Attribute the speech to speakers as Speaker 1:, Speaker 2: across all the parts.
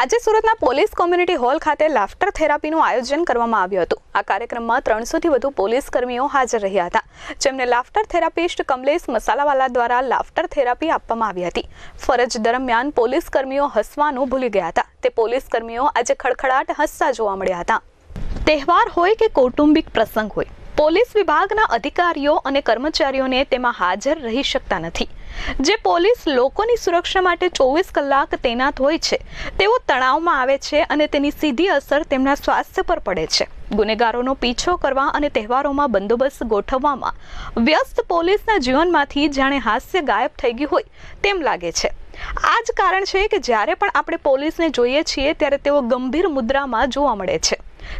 Speaker 1: આજે સુરતના police community hall ખાતે લાફ્ટર થેરાપીનું આયોજન કરવામાં આવ્યું હતું. આ કાર્યક્રમમાં ત્રણસોથી વધુ પોલીસ કર્મીઓ હાજર રહ્યા હતા. જેમને લાફ્ટર થેરાપિસ્ટ કમલેશ મસાલાવાલા દ્વારા લાફ્ટર થેરાપી આપવામાં આવી હતી. ફરજ દરમિયાન પોલીસ કર્મીઓ હસવાનું ભૂલી ગયા હતા. તે પોલીસ કર્મીઓ આજે ખડખડાટ હસતા જોવા મળ્યા હતા. તહેવાર હોય કે કૌટુંબિક પ્રસંગ હોય, પોલીસ વિભાગના અધિકારીઓ અને કર્મચારીઓને તેમાં હાજર રહી શકતા નથી. જે પોલીસ લોકોની સુરક્ષા માટે ચોવીસ કલાક તૈનાત હોય છે. તેઓ તણાવમાં આવે છે અને તેની સીધી અસર તેમના સ્વાસ્થ્ય પર પડે છે. ગુનેગારોનો પીછો કરવા અને તહેવારોમાં બંદોબસ્ત ગોઠવવામાં વ્યસ્ત પોલીસના જીવનમાંથી જાણે હાસ્ય ગાયબ થઈ ગયું હોય તેમ લાગે છે. આ જ કારણ છે કે જ્યારે પણ આપણે પોલીસને જોઈએ છીએ, ત્યારે તેઓ ગંભીર મુદ્રામાં જોવા મળે છે.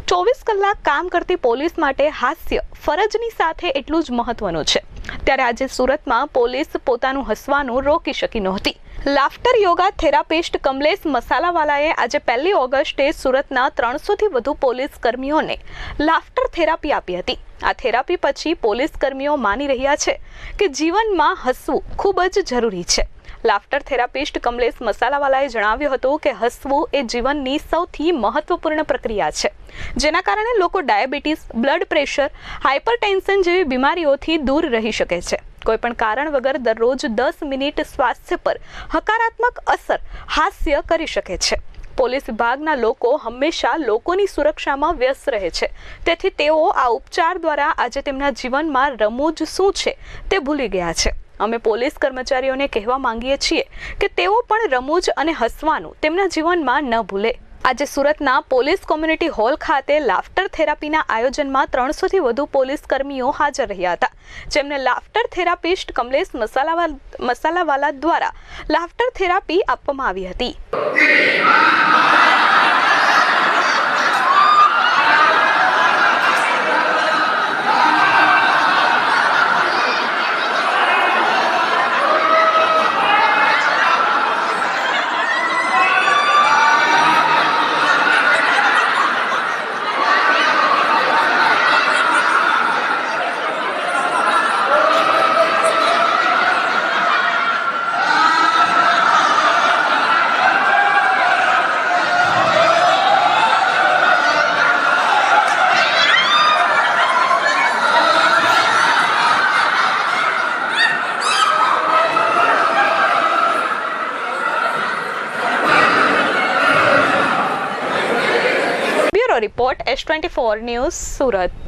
Speaker 1: ચોવીસ કલાક કામ કરતી પોલીસ માટે હાસ્ય ફરજની સાથે એટલું જ મહત્વનું છે. ત્યારે આજે સુરતમાં પોલીસ પોતાનું હસવાનું રોકી શકી નહોતી. લાફ્ટર યોગા થેરાપિસ્ટ કમલેશ મસાલાવાલાએ આજે પહેલી ઓગસ્ટે સુરતના ત્રણસોથી વધુ પોલીસ કર્મીઓને લાફ્ટર થેરાપી આપી હતી. આ થેરાપી પછી પોલીસ કર્મીઓ માની રહ્યા છે કે જીવનમાં હસવું ખૂબ જ જરૂરી છે. લાફ્ટર થેરાપિસ્ટ કમલેશ મસાલાવાલાએ જણાવ્યું હતું કે હસવું એ જીવનની સૌથી મહત્વપૂર્ણ પ્રક્રિયા છે, જેના કારણે લોકો ડાયાબિટીસ, બ્લડ પ્રેશર હાઇપરટેન્શન જેવી બીમારીઓથી દૂર રહી શકે છે. કોઈપણ કારણ વગર દરરોજ દસ મિનિટ સ્વાસ્થ્ય પર હકારાત્મક અસર હાસ્ય કરી શકે છે. પોલીસ વિભાગના લોકો હંમેશા લોકોની સુરક્ષામાં વ્યસ્ત રહે છે. તેથી તેઓ આ ઉપચાર દ્વારા આજે તેમના જીવનમાં રમૂજ શું છે તે ભૂલી ગયા છે. અમે પોલીસ કર્મચારીઓને કહેવા માંગીએ છીએ કે તેઓ પણ રમૂજ અને હસવાનું તેમના જીવનમાં ન ભૂલે. આજે સુરતના પોલીસ કોમ્યુનિટી હોલ ખાતે લાફ્ટર થેરાપીના આયોજનમાં ત્રણસોથી વધુ પોલીસ કર્મીઓ હાજર રહ્યા હતા. જેમને લાફ્ટર થેરાપિસ્ટ કમલેશ મસાલાવા, મસાલાવાલા દ્વારા લાફ્ટર થેરાપી આપવામાં આવી હતી. Report S twenty four news Surat